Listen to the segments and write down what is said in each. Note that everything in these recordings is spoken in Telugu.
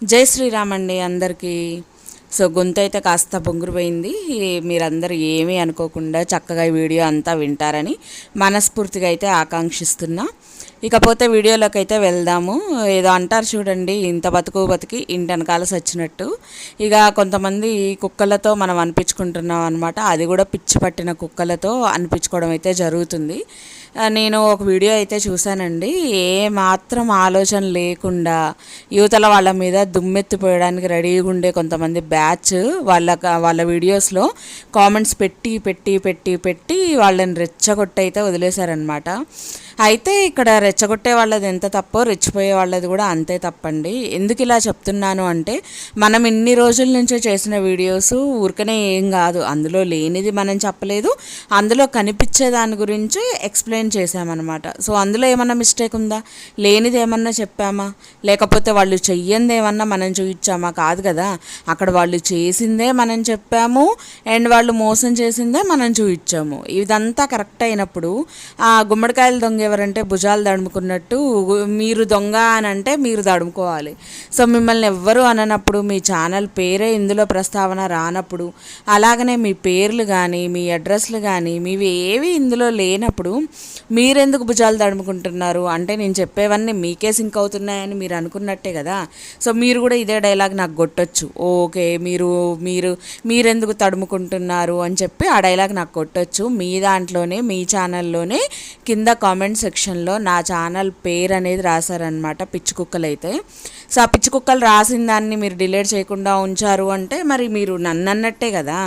జై శ్రీరామ్ అండి అందరికీ. సో గొంతు అయితే కాస్త పొంగురుపోయింది మీరందరూ ఏమీ అనుకోకుండా చక్కగా వీడియో అంతా వింటారని మనస్ఫూర్తిగా అయితే ఆకాంక్షిస్తున్నా. ఇకపోతే వీడియోలోకి అయితే వెళ్దాము. ఏదో అంటారు చూడండి ఇంత బతుకు బతికి ఇంటి వెనకాల సచ్చినట్టు. ఇక కొంతమంది కుక్కలతో మనం అనిపించుకుంటున్నాం అనమాట అది కూడా పిచ్చి పట్టిన కుక్కలతో అనిపించుకోవడం అయితే జరుగుతుంది. నేను ఒక వీడియో అయితే చూశానండి. ఏ మాత్రం ఆలోచన లేకుండా యువతల వాళ్ళ మీద దుమ్మెత్తిపోయడానికి రెడీగా ఉండే కొంతమంది బ్యాచ్ వాళ్ళ వాళ్ళ వీడియోస్లో కామెంట్స్ పెట్టి పెట్టి పెట్టి పెట్టి వాళ్ళని రెచ్చగొట్టయితే వదిలేశారనమాట అయితే ఇక్కడ రెచ్చగొట్టే వాళ్ళది ఎంత తప్పో రెచ్చిపోయే వాళ్ళది కూడా అంతే తప్పండి. ఎందుకు ఇలా చెప్తున్నాను అంటే మనం ఇన్ని రోజుల నుంచో చేసిన వీడియోస్ ఊరికనే ఏం కాదు. అందులో లేనిది మనం చెప్పలేదు. అందులో కనిపించే దాని గురించి ఎక్స్ప్లెయిన్ చేసామన్నమాట సో అందులో ఏమన్నా మిస్టేక్ ఉందా? లేనిది ఏమన్నా చెప్పామా? లేకపోతే వాళ్ళు చెయ్యంది ఏమన్నా మనం చూపించామా కాదు కదా. అక్కడ వాళ్ళు చేసిందే మనం చెప్పాము. అండ్ వాళ్ళు మోసం చేసిందే మనం చూపించాము ఇదంతా కరెక్ట్ అయినప్పుడు ఆ గుమ్మడికాయలు దొంగ ఎవరంటే భుజాలు దడుముకున్నట్టు మీరు దొంగ అని అంటే మీరు దడుముకోవాలి. సో మిమ్మల్ని ఎవ్వరు అననప్పుడు మీ ఛానల్ పేరే ఇందులో ప్రస్తావన రానప్పుడు అలాగనే మీ పేర్లు కానీ మీ అడ్రస్లు కానీ మీవి ఏవి ఇందులో లేనప్పుడు మీరెందుకు భుజాలు దడుముకుంటున్నారు? అంటే నేను చెప్పేవన్నీ మీకే సింక్ అవుతున్నాయని మీరు అనుకున్నట్టే కదా. సో మీరు కూడా ఇదే డైలాగ్ నాకు కొట్టొచ్చు. ఓకే మీరు మీరు మీరెందుకు తడుముకుంటున్నారు అని చెప్పి ఆ డైలాగ్ నాకు కొట్టొచ్చు. మీ దాంట్లోనే మీ ఛానల్లోనే కింద కామెంట్ సెక్షన్లో నా ఛానల్ పేరు అనేది రాశారనమాట పిచ్చి కుక్కలు అయితే సో ఆ పిచ్చి కుక్కలు రాసిన దాన్ని మీరు డిలేట్ చేయకుండా ఉంచారు అంటే మరి మీరు నన్ను అన్నట్టే కదా.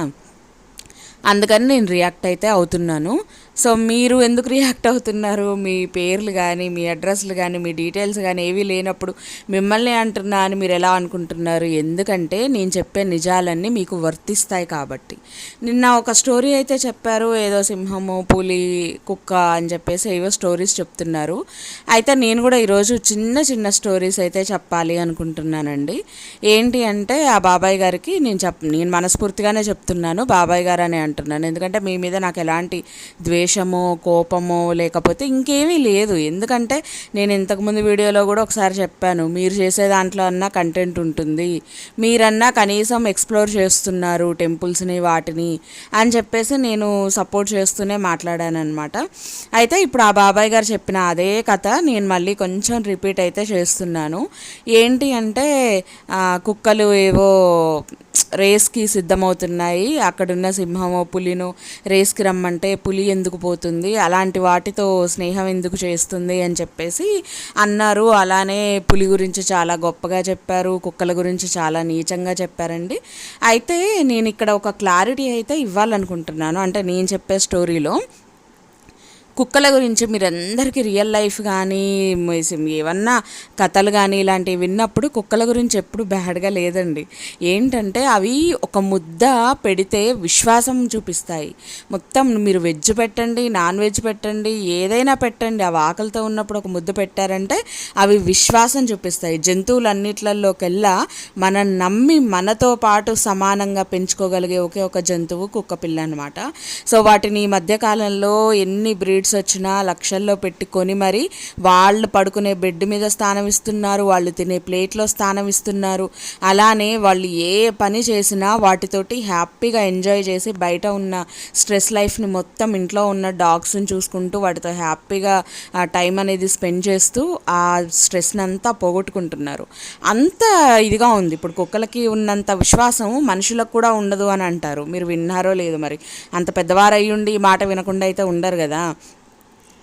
అందుకని నేను రియాక్ట్ అయితే అవుతున్నాను. సో మీరు ఎందుకు రియాక్ట్ అవుతున్నారు? మీ పేర్లు కానీ మీ అడ్రస్లు కానీ మీ డీటెయిల్స్ కానీ ఏవీ లేనప్పుడు మిమ్మల్ని అంటున్నా అని మీరు ఎలా అనుకుంటున్నారు? ఎందుకంటే నేను చెప్పే నిజాలన్నీ మీకు వర్తిస్తాయి కాబట్టి. నిన్న ఒక స్టోరీ అయితే చెప్పారు ఏదో సింహము పులి కుక్క అని చెప్పేసి ఏవో స్టోరీస్ చెప్తున్నారు. అయితే నేను కూడా ఈరోజు చిన్న చిన్న స్టోరీస్ అయితే చెప్పాలి అనుకుంటున్నానండి. ఏంటి అంటే ఆ బాబాయ్ గారికి నేను చెప్ నేను మనస్ఫూర్తిగానే చెప్తున్నాను బాబాయ్ గారు అని అంటున్నాను. ఎందుకంటే మీ మీద నాకు ఎలాంటి ద్వేషమో కోపమో లేకపోతే ఇంకేమీ లేదు. ఎందుకంటే నేను ఇంతకుముందు వీడియోలో కూడా ఒకసారి చెప్పాను మీరు చేసే దాంట్లో అన్నా కంటెంట్ ఉంటుంది మీరన్నా కనీసం ఎక్స్ప్లోర్ చేస్తున్నారు టెంపుల్స్ని వాటిని అని చెప్పేసి నేను సపోర్ట్ చేస్తూనే మాట్లాడానమాట అయితే ఇప్పుడు ఆ బాబాయ్ గారు చెప్పిన అదే కథ నేను మళ్ళీ కొంచెం రిపీట్ అయితే చేస్తున్నాను. ఏంటి అంటే కుక్కలు ఏవో రేస్కి సిద్ధమవుతున్నాయి. అక్కడున్న సింహమో పులినో రేస్కి రమ్మంటే పులి ఎందుకు పోతుంది? అలాంటి వాటితో స్నేహం ఎందుకు చేస్తుంది అని చెప్పేసి అన్నారు. అలానే పులి గురించి చాలా గొప్పగా చెప్పారు. కుక్కల గురించి చాలా నీచంగా చెప్పారండి. అయితే నేను ఇక్కడ ఒక క్లారిటీ అయితే ఇవ్వాలనుకుంటున్నాను. అంటే నేను చెప్పే స్టోరీలో కుక్కల గురించి మీరందరికీ రియల్ లైఫ్ కానీ ఏమన్నా కథలు కానీ ఇలాంటివి విన్నప్పుడు కుక్కల గురించి ఎప్పుడు బ్యాడ్గా లేదండి. ఏంటంటే అవి ఒక ముద్ద పెడితే విశ్వాసం చూపిస్తాయి. మొత్తం మీరు వెజ్ పెట్టండి నాన్ వెజ్ పెట్టండి ఏదైనా పెట్టండి అవి ఆకలితో ఉన్నప్పుడు ఒక ముద్ద పెట్టారంటే అవి విశ్వాసం చూపిస్తాయి. జంతువులన్నిట్లలోకెల్లా మనం నమ్మి మనతో పాటు సమానంగా పెంచుకోగలిగే ఒకే ఒక జంతువు కుక్క పిల్ల అనమాట సో వాటిని ఈ మధ్యకాలంలో ఎన్ని బ్రీడ్స్ వచ్చినా లక్షల్లో పెట్టుకొని మరి వాళ్ళు పడుకునే బెడ్ మీద స్థానం ఇస్తున్నారు వాళ్ళు తినే ప్లేట్లో స్థానం ఇస్తున్నారు. అలానే వాళ్ళు ఏ పని చేసినా వాటితోటి హ్యాపీగా ఎంజాయ్ చేసి బయట ఉన్న స్ట్రెస్ లైఫ్ని మొత్తం ఇంట్లో ఉన్న డాగ్స్ని చూసుకుంటూ వాటితో హ్యాపీగా టైం అనేది స్పెండ్ చేస్తూ ఆ స్ట్రెస్ని అంతా పోగొట్టుకుంటున్నారు. అంత ఇదిగా ఉంది. ఇప్పుడు కుక్కలకి ఉన్నంత విశ్వాసం మనుషులకు కూడా ఉండదు అని అంటారు. మీరు విన్నారో లేదు మరి. అంత పెద్దవారు అయ్యుండి ఈ మాట వినకుండా అయితే ఉండరు కదా.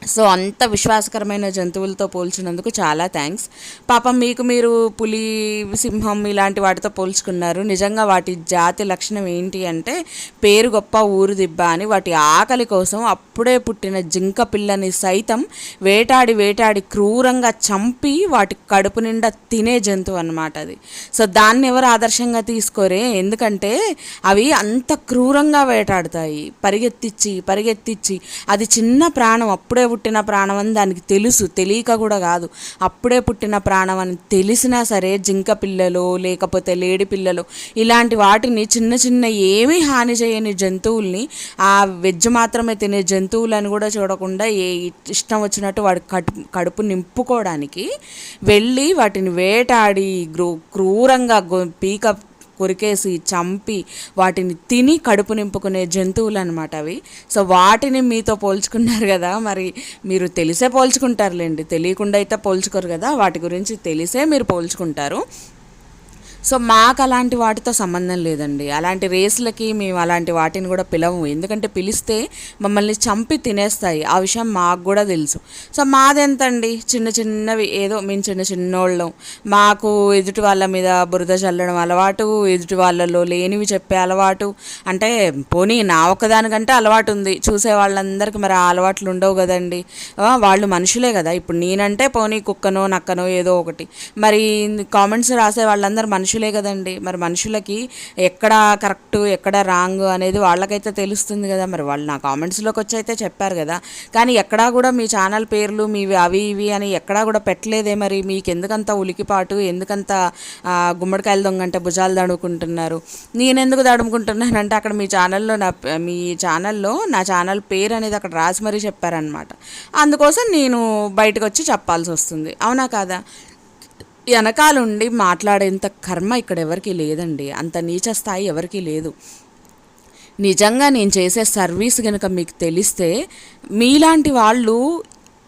సో అంత విశ్వాసకరమైన జంతువులతో పోల్చినందుకు చాలా థ్యాంక్స్. పాపం మీకు మీరు పులి సింహం ఇలాంటి వాటితో పోల్చుకున్నారు. నిజంగా వాటి జాతి లక్షణం ఏంటి అంటే పేరు గొప్ప ఊరు దిబ్బ అని వాటి ఆకలి కోసం అప్పుడే పుట్టిన జింక పిల్లని సైతం వేటాడి వేటాడి క్రూరంగా చంపి వాటి కడుపు నిండా తినే జంతువు అన్నమాట అది. సో దాన్ని ఎవరు ఆదర్శంగా తీసుకోరే? ఎందుకంటే అవి అంత క్రూరంగా వేటాడతాయి. పరిగెత్తిచ్చి పరిగెత్తిచ్చి. అది చిన్న ప్రాణం. అప్పుడే పుట్టిన ప్రాణం అని దానికి తెలుసు తెలియక కూడా కాదు. అప్పుడే పుట్టిన ప్రాణం అని తెలిసినా సరే జింక పిల్లలు లేకపోతే లేడి పిల్లలు ఇలాంటి వాటిని చిన్న చిన్న ఏమీ హాని చేయని జంతువుల్ని ఆ వెజ్ మాత్రమే తినే జంతువులను కూడా చూడకుండా ఏ ఇష్టం వచ్చినట్టు వాడి కడుపు కడుపు నింపుకోవడానికి వెళ్ళి వాటిని వేటాడి గ్రూ క్రూరంగా పీక కొరికేసి చంపి వాటిని తిని కడుపు నింపుకునే జంతువులు అనమాట అవి. సో వాటిని మీతో పోల్చుకున్నారు కదా మరి మీరు తెలిసే పోల్చుకుంటారులేండి. తెలియకుండా అయితే పోల్చుకోరు కదా వాటి గురించి తెలిసే మీరు పోల్చుకుంటారు. సో మాకు అలాంటి వాటితో సంబంధం లేదండి. అలాంటి రేసులకి మేము అలాంటి వాటిని కూడా పిలవము. ఎందుకంటే పిలిస్తే మమ్మల్ని చంపి తినేస్తాయి. ఆ విషయం మాకు కూడా తెలుసు. సో మాదెంతండి? చిన్న చిన్నవి ఏదో మేము చిన్న చిన్నోళ్ళం. మాకు ఎదుటి వాళ్ళ మీద బురద చల్లడం అలవాటు ఎదుటి వాళ్ళలో లేనివి చెప్పే అలవాటు. అంటే పోనీ నా ఒక్కదానికంటే అలవాటు ఉంది. చూసే వాళ్ళందరికీ మరి ఆ అలవాట్లు ఉండవు కదండి. వాళ్ళు మనుషులే కదా. ఇప్పుడు నేనంటే పోనీ కుక్కనో నక్కనో ఏదో ఒకటి. మరి కామెంట్స్ రాసే వాళ్ళందరూ మనుషులు మనుషులే కదండి. మరి మనుషులకి ఎక్కడ కరెక్ట్ ఎక్కడ రాంగ్ అనేది వాళ్ళకైతే తెలుస్తుంది కదా. మరి వాళ్ళు నా కామెంట్స్లోకి వచ్చి అయితే చెప్పారు కదా. కానీ ఎక్కడా కూడా మీ ఛానల్ పేర్లు మీవి అవి ఇవి అని ఎక్కడా కూడా పెట్టలేదే మరి. మీకు ఎందుకంత ఉలికిపాటు ఎందుకంత గుమ్మడికాయలు దొంగ అంటే భుజాలు దడుకుంటున్నారు. నేను ఎందుకు దడుముకుంటున్నానంటే అక్కడ మీ ఛానల్లో నా మీ ఛానల్లో నా ఛానల్ పేరు అనేది అక్కడ రాసి మరీ చెప్పారనమాట అందుకోసం నేను బయటకు వచ్చి చెప్పాల్సి వస్తుంది. అవునా కాదా? వెనకాలండి మాట్లాడేంత కర్మ ఇక్కడ ఎవరికీ లేదండి. అంత నీచ స్థాయి ఎవరికీ లేదు. నిజంగా నేను చేసే సర్వీస్ కనుక మీకు తెలిస్తే మీలాంటి వాళ్ళు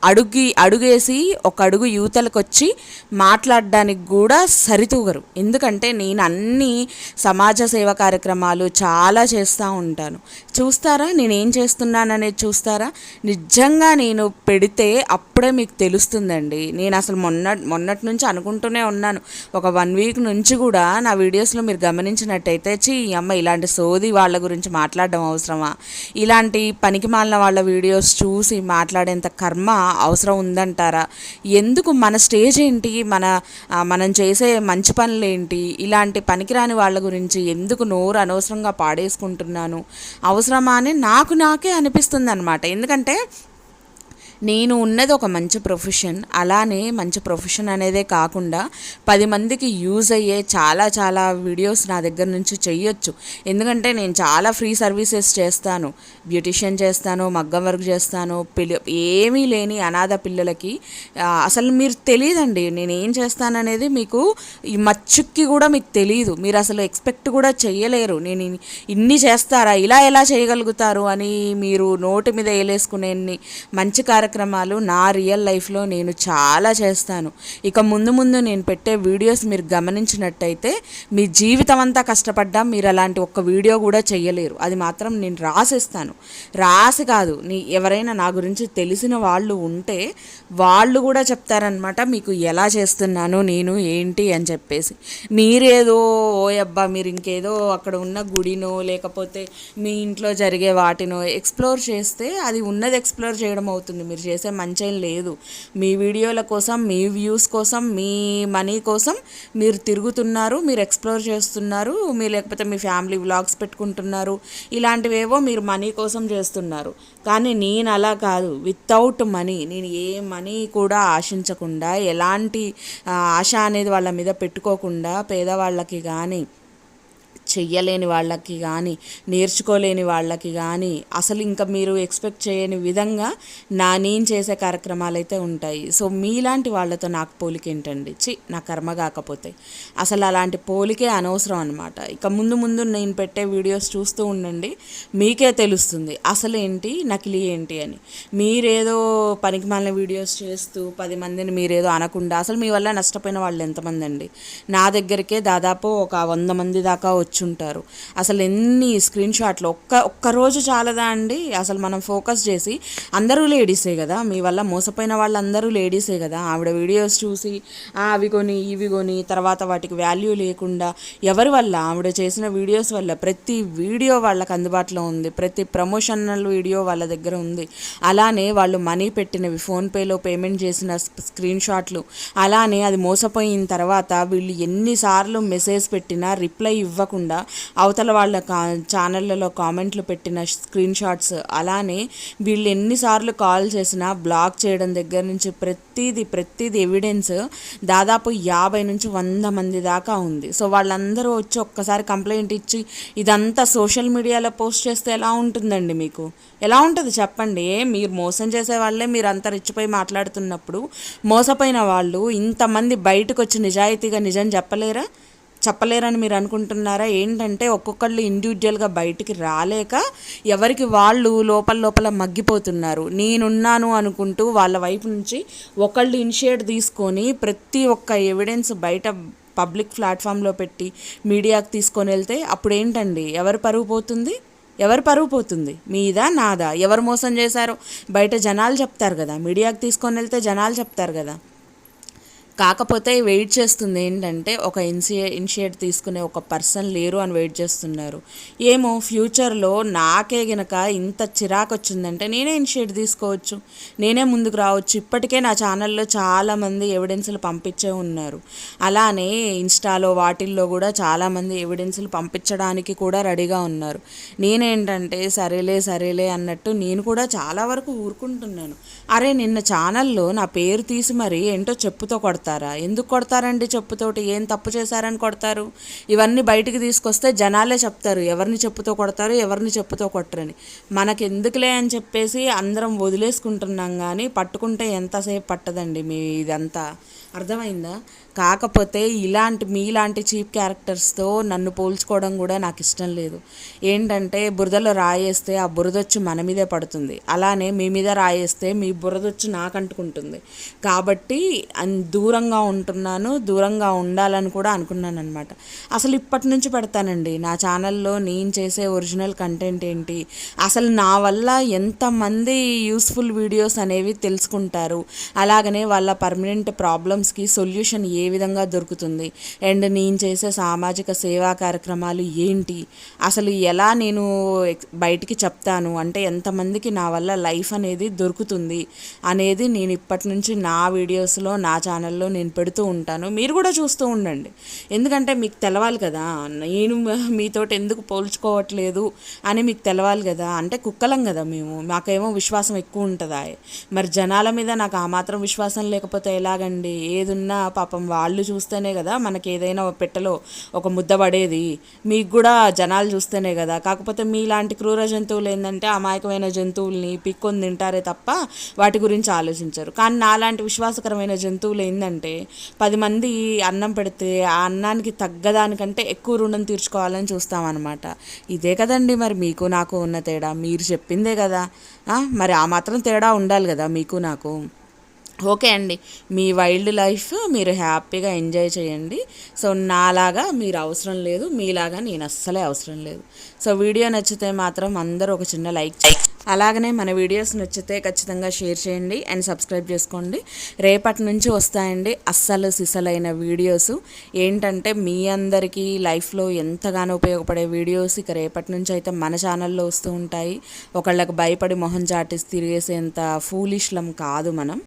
అడుగి అడుగేసి ఒక అడుగు యువతలకు వచ్చి మాట్లాడడానికి కూడా సరితూగరు. ఎందుకంటే నేను అన్ని సమాజ సేవ కార్యక్రమాలు చాలా చేస్తూ ఉంటాను. చూస్తారా? నేను ఏం చేస్తున్నాననేది చూస్తారా? నిజంగా నేను పెడితే అప్పుడే మీకు తెలుస్తుందండి. నేను అసలు మొన్న మొన్నటి నుంచి అనుకుంటూనే ఉన్నాను. ఒక వన్ వీక్ నుంచి కూడా నా వీడియోస్లో మీరు గమనించినట్టయితే చీ అమ్మ ఇలాంటి సోది వాళ్ళ గురించి మాట్లాడడం అవసరమా? ఇలాంటి పనికి మాలిన వాళ్ళ వీడియోస్ చూసి మాట్లాడేంత కర్మ అవసరం ఉందంటారా? ఎందుకు మన స్టేజ్ ఏంటి? మన మనం చేసే మంచి పనులు ఏంటి? ఇలాంటి పనికిరాని వాళ్ళ గురించి ఎందుకు నోరు అనవసరంగా పాడేసుకుంటున్నాను? అవసరం అవసరమా అని నాకు నాకే అనిపిస్తుంది అనమాట ఎందుకంటే నేను ఉన్నది ఒక మంచి ప్రొఫెషన్ అలానే మంచి ప్రొఫెషన్ అనేదే కాకుండా పది మందికి యూజ్ అయ్యే చాలా చాలా వీడియోస్ నా దగ్గర నుంచి చెయ్యొచ్చు. ఎందుకంటే నేను చాలా ఫ్రీ సర్వీసెస్ చేస్తాను. బ్యూటిషియన్ చేస్తాను మగ్గం వర్క్ చేస్తాను పిల్ల ఏమీ లేని అనాథ పిల్లలకి అసలు మీరు తెలియదండి. నేను ఏం చేస్తాననేది మీకు ఈ మచ్చుక్కి కూడా మీకు తెలియదు మీరు అసలు ఎక్స్పెక్ట్ కూడా చెయ్యలేరు. నేను ఇన్ని- చేస్తారా? ఇలా ఎలా చేయగలుగుతారు? అని మీరు నోటి మీద వేలేసుకునే మంచి కార్యక్రమం కార్యక్రమాలు నా రియల్ లైఫ్లో నేను చాలా చేస్తాను. ఇక ముందు ముందు నేను పెట్టే వీడియోస్ మీరు గమనించినట్టయితే మీ జీవితం అంతా కష్టపడ్డా మీరు అలాంటి ఒక్క వీడియో కూడా చేయలేరు. అది మాత్రం నేను రాసిస్తాను. రాసి కాదు నీ ఎవరైనా నా గురించి తెలిసిన వాళ్ళు ఉంటే వాళ్ళు కూడా చెప్తారనమాట మీకు ఎలా చేస్తున్నాను నేను ఏంటి? అని చెప్పేసి. మీరేదో ఓ అబ్బా మీరు ఇంకేదో అక్కడ ఉన్న గుడినో లేకపోతే మీ ఇంట్లో జరిగే వాటినో ఎక్స్ప్లోర్ చేస్తే అది ఉన్నది ఎక్స్ప్లోర్ చేయడం అవుతుంది. మీరు చేసే మంచేం లేదు. మీ వీడియోల కోసం మీ వ్యూస్ కోసం మీ మనీ కోసం మీరు తిరుగుతున్నారు మీరు ఎక్స్ప్లోర్ చేస్తున్నారు మీ లేకపోతే మీ ఫ్యామిలీ వ్లాగ్స్ పెట్టుకుంటున్నారు ఇలాంటివేవో మీరు మనీ కోసం చేస్తున్నారు. కానీ నేను అలా కాదు. వితౌట్ మనీ నేను ఏ మనీ కూడా ఆశించకుండా ఎలాంటి ఆశ అనేది వాళ్ళ మీద పెట్టుకోకుండా పేదవాళ్ళకి కానీ చెయ్యలేని వాళ్ళకి కానీ నేర్చుకోలేని వాళ్ళకి కానీ అసలు ఇంకా మీరు ఎక్స్పెక్ట్ చేయని విధంగా నా నేను చేసే కార్యక్రమాలు అయితే ఉంటాయి. సో మీలాంటి వాళ్ళతో నాకు పోలిక ఏంటండి? చి నా కర్మ కాకపోతే. అసలు అలాంటి పోలికే అనవసరం అనమాట ఇక ముందు ముందు నేను పెట్టే వీడియోస్ చూస్తూ ఉండండి మీకే తెలుస్తుంది. అసలు ఏంటి నకిలీ ఏంటి అని. మీరేదో పనికి మాలిన వీడియోస్ చేస్తూ పది మందిని మీరేదో అనకుండా అసలు మీ వల్ల నష్టపోయిన వాళ్ళు ఎంతమంది అండి నా దగ్గరికే దాదాపు ఒక వంద మంది దాకా కూర్చుంటారు. అసలు ఎన్ని స్క్రీన్ షాట్లు? ఒక్క ఒక్క రోజు చాలదా అండి? అసలు మనం ఫోకస్ చేసి అందరూ లేడీసే కదా? మీ వల్ల మోసపోయిన వాళ్ళందరూ లేడీసే కదా? ఆవిడ వీడియోస్ చూసి అవి కొని ఇవి కొని తర్వాత వాటికి వాల్యూ లేకుండా ఎవరి వల్ల? ఆవిడ చేసిన వీడియోస్ వల్ల ప్రతి వీడియో వాళ్ళకి అందుబాటులో ఉంది. ప్రతి ప్రమోషనల్ వీడియో వాళ్ళ దగ్గర ఉంది. అలానే వాళ్ళు మనీ పెట్టినవి ఫోన్పేలో పేమెంట్ చేసిన స్క్రీన్ షాట్లు. అలానే అది మోసపోయిన తర్వాత వీళ్ళు ఎన్నిసార్లు మెసేజ్ పెట్టినా రిప్లై ఇవ్వకుండా కాకుండా అవతల వాళ్ళ కా ఛానళ్ళలో కామెంట్లు పెట్టిన స్క్రీన్ షాట్స్ అలానే వీళ్ళు ఎన్నిసార్లు కాల్ చేసినా బ్లాక్ చేయడం దగ్గర నుంచి ప్రతిదీ ప్రతిదీ ఎవిడెన్స్ దాదాపు యాభై నుంచి వంద మంది దాకా ఉంది. సో వాళ్ళందరూ వచ్చి ఒక్కసారి కంప్లైంట్ ఇచ్చి ఇదంతా సోషల్ మీడియాలో పోస్ట్ చేస్తే ఎలా ఉంటుందండి మీకు? ఎలా ఉంటుంది చెప్పండి? మీరు మోసం చేసే వాళ్ళే మీరు అంత రెచ్చిపోయి మాట్లాడుతున్నప్పుడు మోసపోయిన వాళ్ళు ఇంతమంది బయటకు వచ్చి నిజాయితీగా నిజం చెప్పలేరా? చెప్పలేరని మీరు అనుకుంటున్నారా? ఏంటంటే ఒక్కొక్కళ్ళు ఇండివిజువల్గా బయటికి రాలేక ఎవరికి వాళ్ళు లోపల లోపల మగ్గిపోతున్నారు. నేనున్నాను అనుకుంటూ వాళ్ళ వైపు నుంచి ఒకళ్ళు ఇనిషియేట్ తీసుకొని ప్రతి ఒక్క ఎవిడెన్స్ బయట పబ్లిక్ ప్లాట్ఫామ్లో పెట్టి మీడియాకి తీసుకొని వెళ్తే అప్పుడు ఏంటండి ఎవరు పరుగు పోతుంది? ఎవరు పరువు పోతుంది? మీదా నాదా? ఎవరు మోసం చేశారో? బయట జనాలు చెప్తారు కదా. మీడియాకి తీసుకొని వెళ్తే జనాలు చెప్తారు కదా. కాకపోతే వెయిట్ చేస్తుంది ఏంటంటే ఒక ఇన్సియే ఇనిషియేట్ తీసుకునే ఒక పర్సన్ లేరు అని వెయిట్ చేస్తున్నారు. ఏమో ఫ్యూచర్లో నాకే గనక ఇంత చిరాకు వచ్చిందంటే నేనే ఇనిషియేట్ తీసుకోవచ్చు. నేనే ముందుకు రావచ్చు. ఇప్పటికే నా ఛానల్లో చాలామంది ఎవిడెన్స్లు పంపించే ఉన్నారు. అలానే ఇన్స్టాలో వాటిల్లో కూడా చాలామంది ఎవిడెన్స్లు పంపించడానికి కూడా రెడీగా ఉన్నారు. నేనేంటంటే సరేలే సరేలే అన్నట్టు నేను కూడా చాలా వరకు ఊరుకుంటున్నాను. అరే నిన్న ఛానల్లో నా పేరు తీసి మరి ఏంటో చెప్పుతో కొడతారా? ఎందుకు కొడతారండి చెప్పుతోటి? ఏం తప్పు చేశారని కొడతారు? ఇవన్నీ బయటికి తీసుకొస్తే జనాలే చెప్తారు ఎవరిని చెప్పుతో కొడతారు ఎవరిని చెప్పుతో కొట్టరని. మనకి ఎందుకులే అని చెప్పేసి అందరం వదిలేసుకుంటున్నాం కానీ పట్టుకుంటే ఎంతసేపు పట్టదండి మీ ఇదంతా? అర్థమైందా? కాకపోతే ఇలాంటి మీలాంటి చీప్ క్యారెక్టర్స్తో నన్ను పోల్చుకోవడం కూడా నాకు ఇష్టం లేదు. ఏంటంటే బురదలో రాయేస్తే ఆ బురదొచ్చు మన మీదే పడుతుంది. అలానే మీ మీద రాయేస్తే మీ బురదొచ్చు నాకు అంటుకుంటుంది కాబట్టి అన్- దూరంగా ఉంటున్నాను దూరంగా ఉండాలని కూడా అనుకున్నాను అనమాట అసలు ఇప్పటి నుంచి పెడతానండి నా ఛానల్లో నేను చేసే ఒరిజినల్ కంటెంట్ ఏంటి? అసలు నా వల్ల ఎంతమంది యూస్ఫుల్ వీడియోస్ అనేవి తెలుసుకుంటారు? అలాగనే వాళ్ళ పర్మనెంట్ ప్రాబ్లమ్స్కి సొల్యూషన్ ఏ విధంగా దొరుకుతుంది? అండ్ నేను చేసే సామాజిక సేవా కార్యక్రమాలు ఏంటి? అసలు ఎలా నేను బయటికి చెప్తాను? అంటే ఎంతమందికి నా వల్ల లైఫ్ అనేది దొరుకుతుంది? అనేది నేను ఇప్పటి నుంచి నా వీడియోస్లో నా ఛానల్లో నేను పెడుతూ ఉంటాను. మీరు కూడా చూస్తూ ఉండండి. ఎందుకంటే మీకు తెలవాలి కదా. నేను మీతోటి ఎందుకు పోల్చుకోవట్లేదు అని మీకు తెలవాలి కదా. అంటే కుక్కలం కదా మేము. మాకేమో విశ్వాసం ఎక్కువ ఉంటుందా మరి జనాల మీద నాకు ఆ మాత్రం విశ్వాసం లేకపోతే ఎలాగండి? ఏదున్నా పాపం వాళ్ళు చూస్తేనే కదా మనకి ఏదైనా పెట్టలో పెట్టెలో ఒక ముద్ద పడేది. మీకు కూడా జనాలు చూస్తేనే కదా. కాకపోతే మీలాంటి క్రూర జంతువులు ఏంటంటే అమాయకమైన జంతువుల్ని పిక్కొని తింటారే తప్ప వాటి గురించి ఆలోచించరు. కానీ నాలాంటి విశ్వాసకరమైన జంతువులు ఏంటంటే పది మంది అన్నం పెడితే ఆ అన్నానికి తగ్గదానికంటే ఎక్కువ రుణం తీర్చుకోవాలని చూస్తామన్నమాట. ఇదే కదండి మరి మీకు నాకు ఉన్న తేడా. మీరు చెప్పిందే కదా. మరి ఆ మాత్రం తేడా ఉండాలి కదా మీకు నాకు. ఓకే అండి. మీ వైల్డ్ లైఫ్ మీరు హ్యాపీగా ఎంజాయ్ చేయండి. సో నాలాగా మీరు అవసరం లేదు. మీలాగా నేను అస్సలే అవసరం లేదు. సో వీడియో నచ్చితే మాత్రం అందరూ ఒక చిన్న లైక్ చేయండి. అలాగనే మన వీడియోస్ నచ్చితే ఖచ్చితంగా షేర్ చేయండి అండ్ సబ్స్క్రైబ్ చేసుకోండి. రేపటి నుంచి వస్తాయండి అస్సలు సిసలైన వీడియోస్. ఏంటంటే మీ అందరికీ లైఫ్లో ఎంతగానో ఉపయోగపడే వీడియోస్ ఇక రేపటి నుంచి అయితే మన ఛానల్లో వస్తూ ఉంటాయి. ఒకళ్ళకి భయపడి మొహం చాటి తిరిగేసేంత ఫూలిష్లం కాదు మనం.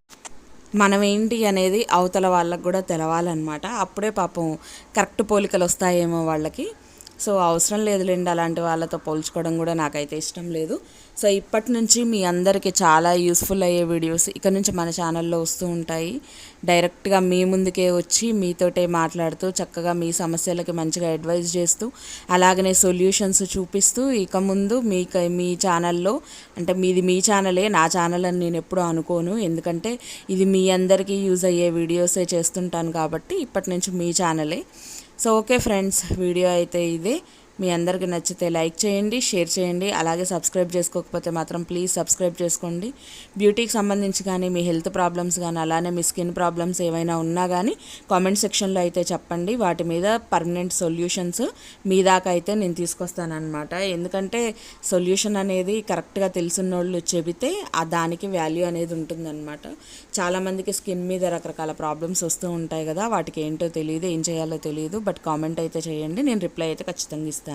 మనం ఏంటి అనేది అవతల వాళ్ళకు కూడా తెలవాలన్నమాట. అప్పుడే పాపం కరెక్ట్ పోలికలు వస్తాయేమో వాళ్ళకి. సో అవసరం లేదులేండి అలాంటి వాళ్ళతో పోల్చుకోవడం కూడా నాకైతే ఇష్టం లేదు. సో ఇప్పటి నుంచి మీ అందరికీ చాలా యూస్ఫుల్ అయ్యే వీడియోస్ ఇక్కడ నుంచి మన ఛానల్లో వస్తూ ఉంటాయి. డైరెక్ట్గా మీ ముందుకే వచ్చి మీతోటే మాట్లాడుతూ చక్కగా మీ సమస్యలకి మంచిగా అడ్వైజ్ చేస్తూ అలాగనే సొల్యూషన్స్ చూపిస్తూ ఇక ముందు మీ మీ ఛానల్లో అంటే మీది మీ ఛానలే నా ఛానల్ అని నేను ఎప్పుడూ అనుకోను. ఎందుకంటే ఇది మీ అందరికీ యూజ్ అయ్యే వీడియోసే చేస్తుంటాను కాబట్టి ఇప్పటి నుంచి మీ ఛానలే సో ఓకే ఫ్రెండ్స్ వీడియో అయితే ఇదే. మీ అందరికీ నచ్చితే లైక్ చేయండి షేర్ చేయండి అలాగే సబ్స్క్రైబ్ చేసుకోకపోతే మాత్రం ప్లీజ్ సబ్స్క్రైబ్ చేసుకోండి. బ్యూటీకి సంబంధించి కానీ మీ హెల్త్ ప్రాబ్లమ్స్ కానీ అలానే మీ స్కిన్ ప్రాబ్లమ్స్ ఏమైనా ఉన్నా కానీ కామెంట్ సెక్షన్లో అయితే చెప్పండి. వాటి మీద పర్మనెంట్ సొల్యూషన్స్ మీ దాకా అయితే నేను తీసుకొస్తానన్నమాట. ఎందుకంటే సొల్యూషన్ అనేది కరెక్ట్గా తెలిసిన వాళ్ళు చెబితే ఆ దానికి వాల్యూ అనేది ఉంటుందన్నమాట. చాలామందికి స్కిన్ మీద రకరకాల ప్రాబ్లమ్స్ వస్తూ ఉంటాయి కదా వాటికి ఏంటో తెలియదు ఏం చేయాలో తెలియదు బట్ కామెంట్ అయితే చేయండి. నేను రిప్లై అయితే ఖచ్చితంగా ఇస్తాను.